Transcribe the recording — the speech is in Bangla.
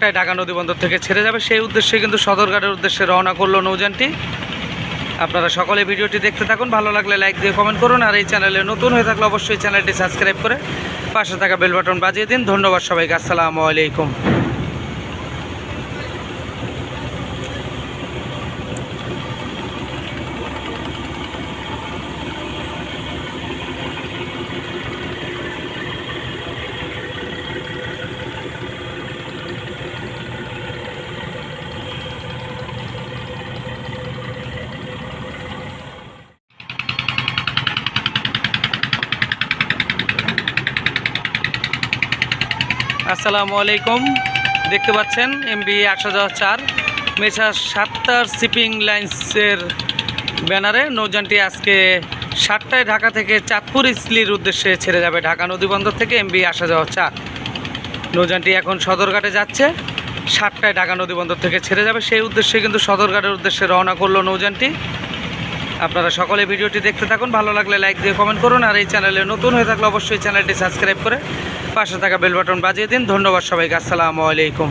সাতটায় ঢাকা নদী বন্দর থেকে ছেড়ে যাবে। সেই উদ্দেশ্যে কিন্তু সদরঘাটের উদ্দেশ্যে রওনা করল নৌযানটি। আপনারা সকলে ভিডিওটি দেখতে থাকুন। ভালো লাগলে লাইক দিয়ে কমেন্ট করুন। আর এই চ্যানেলে নতুন হয়ে থাকলে অবশ্যই চ্যানেলটি সাবস্ক্রাইব করে পাশে থাকা বেল বাটন বাজিয়ে দিন। ধন্যবাদ সবাইকে। আসসালামু আলাইকুম। আসসালামু আলাইকুম। দেখতে পাচ্ছেন এমবি একশো চার মেশা সাতটার শিপিং লাইন্সের ব্যানারে নৌযানটি আজকে সাতটায় ঢাকা থেকে চাঁদপুর ইসলির উদ্দেশ্যে ছেড়ে যাবে ঢাকা নদীবন্দর থেকে এমবি আসা যাওয়া চার। নৌযানটি এখন সদরঘাটে যাচ্ছে, সাতটায় ঢাকা নদীবন্দর থেকে ছেড়ে যাবে। সেই উদ্দেশ্যে কিন্তু সদরঘাটের উদ্দেশ্যে রওনা করল নৌযানটি। আপনারা সকলে ভিডিওটি দেখতে থাকুন। ভালো লাগলে লাইক দিয়ে কমেন্ট করুন। আর এই চ্যানেলে নতুন হয়ে থাকলে অবশ্যই চ্যানেলটি সাবস্ক্রাইব করে পাশে থাকা বেল বাটন বাজিয়ে দিন। ধন্যবাদ সবাইকে। আসসালামু আলাইকুম।